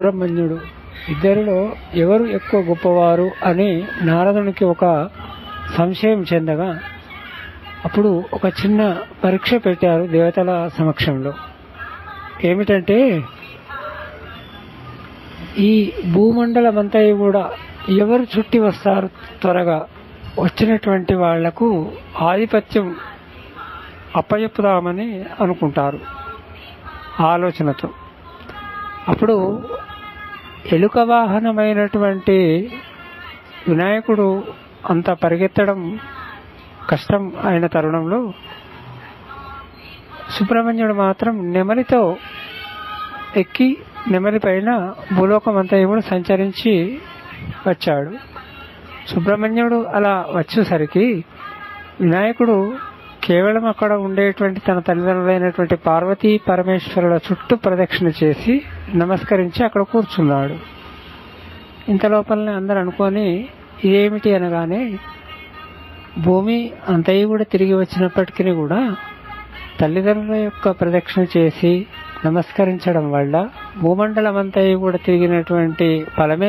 సుబ్రహ్మణ్యుడు. ఇద్దరిలో ఎవరు ఎక్కువ గొప్పవారు అని నారదునికి ఒక సంశయం చెందగా అప్పుడు ఒక చిన్న పరీక్ష పెట్టారు దేవతల సమక్షంలో. ఏమిటంటే ఈ భూమండలమంతా కూడా ఎవరు చుట్టి వస్తారు త్వరగా? వచ్చినటువంటి వాళ్ళకు ఆధిపత్యం అప్పచెప్పుదామని అనుకుంటారు ఆలోచనతో. అప్పుడు ఎలుక వాహనమైనటువంటి వినాయకుడు అంత పరిగెత్తడం కష్టం అయిన తరుణంలో సుబ్రహ్మణ్యుడు మాత్రం నెమలితో ఎక్కి నెమలి పైన భూలోకం అంతా కూడా సంచరించి వచ్చాడు. సుబ్రహ్మణ్యుడు అలా వచ్చేసరికి వినాయకుడు కేవలం అక్కడ ఉండేటువంటి తన తల్లిదండ్రులైనటువంటి పార్వతీ పరమేశ్వరుల చుట్టూ ప్రదక్షిణ చేసి నమస్కరించి అక్కడ కూర్చున్నాడు. ఇంత లోపలనే అందరు అనుకొని ఇదేమిటి అనగానే భూమి అంతయి కూడా తిరిగి వచ్చినప్పటికీ కూడా తల్లిదండ్రుల యొక్క ప్రదక్షిణ చేసి నమస్కరించడం వల్ల భూమండలం అంతయ్య కూడా తిరిగినటువంటి ఫలమే